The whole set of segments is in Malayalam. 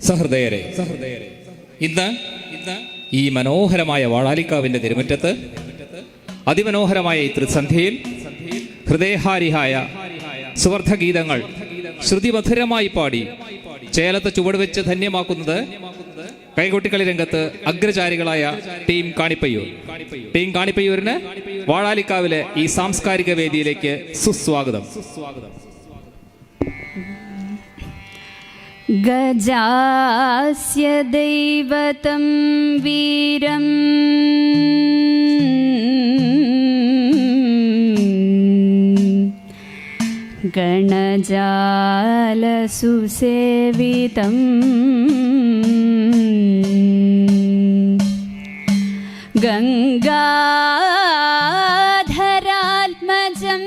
സഹൃദയരെ സഹൃദയരെ ഇന്ന് ഇന്ന് ഈ മനോഹരമായ വാളാലിക്കാവിന്റെ തിരുമുറ്റത്ത് അതിമനോഹരമായ ഈ ത്രിസന്ധ്യയിൽ ഹൃദയഹാരിഹായ സുവർദ്ധ ഗീതങ്ങൾ ശ്രുതിമധുരമായി പാടി ചേലത്തെ ചേലത്ത് ചുവടുവെച്ച് ധന്യമാക്കുന്നത് കൈകൊട്ടിക്കളി രംഗത്ത് അഗ്രചാരികളായ ടീം കാണിപ്പയ്യൂർ. ടീം കാണിപ്പയ്യൂരിന് വാളാലിക്കാവിലെ ഈ സാംസ്കാരിക വേദിയിലേക്ക് സുസ്വാഗതം. गजास्य दैवतं वीरम् गणजालसुसेवितम् गङ्गाधरात्मजं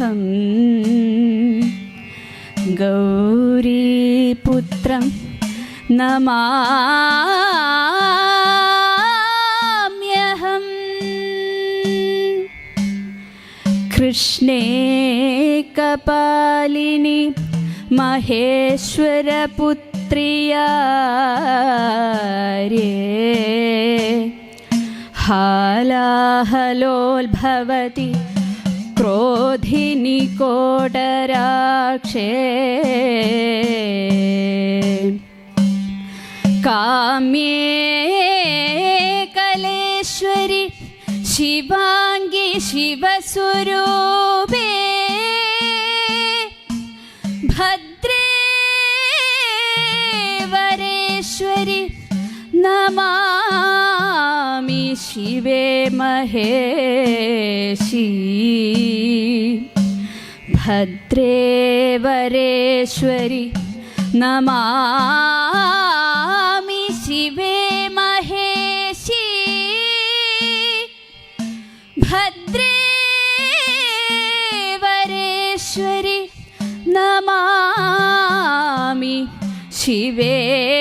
अहं गौरीपुत्रं नमाम्यहम्। कृष्णे कपालिनि महेश्वरपुत्र्या रे हालाहलोद्भवति क्रोधिनि कोटराक्षे काम्ये कलेश्वरि शिवाङ्गी शिवस्वरूपे भद्रे वरेश्वरि नमामि शिवे महेशी। भद्रे वरेश्वरि नमामि शिवे महेशी। भद्रे वरेश्वरि नमामि शिवे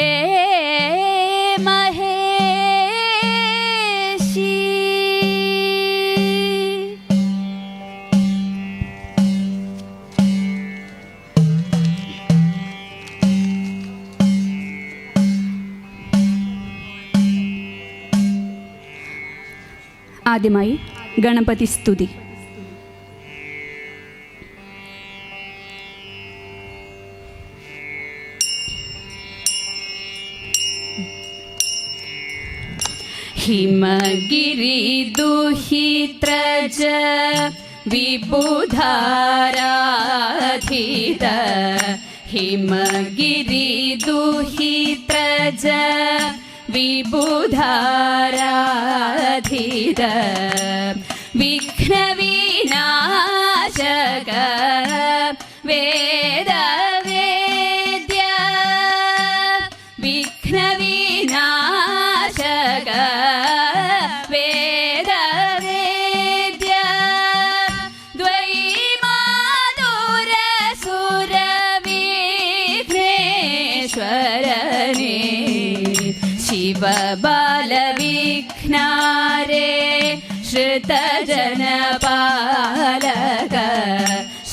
ആദ്യമായി ഗണപതി സ്തുതി हिमगिरिदुहित्रज विबुधाराधित हिमगिरिदुहित्रज അധീത വിഘ്നവിനാശക വേദവേദ്യ വിഘ്നവി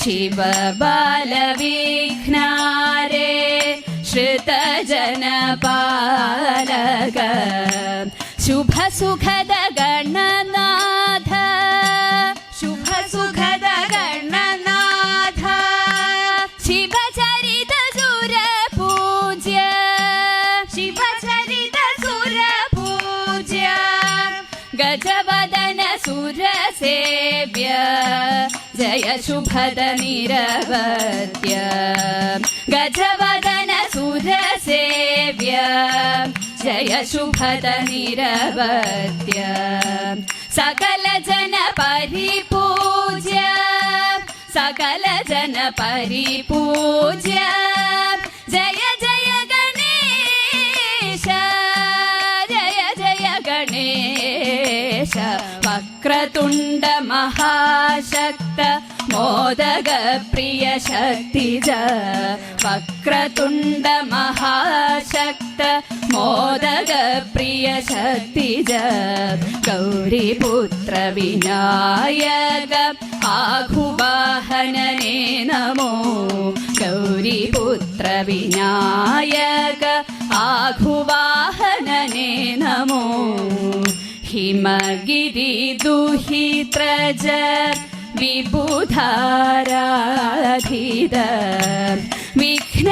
शिव बालविघ्नारे श्रुतजनपालग शुभसुखद गणनाथ शुभसुखद गणनाथ शिवचरित सुरपूज्य शिवचरित सुरपूज्य गजवदन सुरसेव्य जय शुभद निरवत्य गजवदन सुरसेव्य जय शुभद निरवत्य सकल जन परिपूज्य सकल जन परिपूज्य जय जय वक्रतुण्ड महाशक्त मोदकप्रिय शक्तिज वक्रतुण्ड महाशक्त मोदकप्रिय शक्तिज गौरीपुत्रविनायक आहुवाहनने नमो गौरीपुत्रविनायक आहुवाहनने नमो हिमगिरिदुहित्रजर् विबुधाराधिद विघ्नविनाशग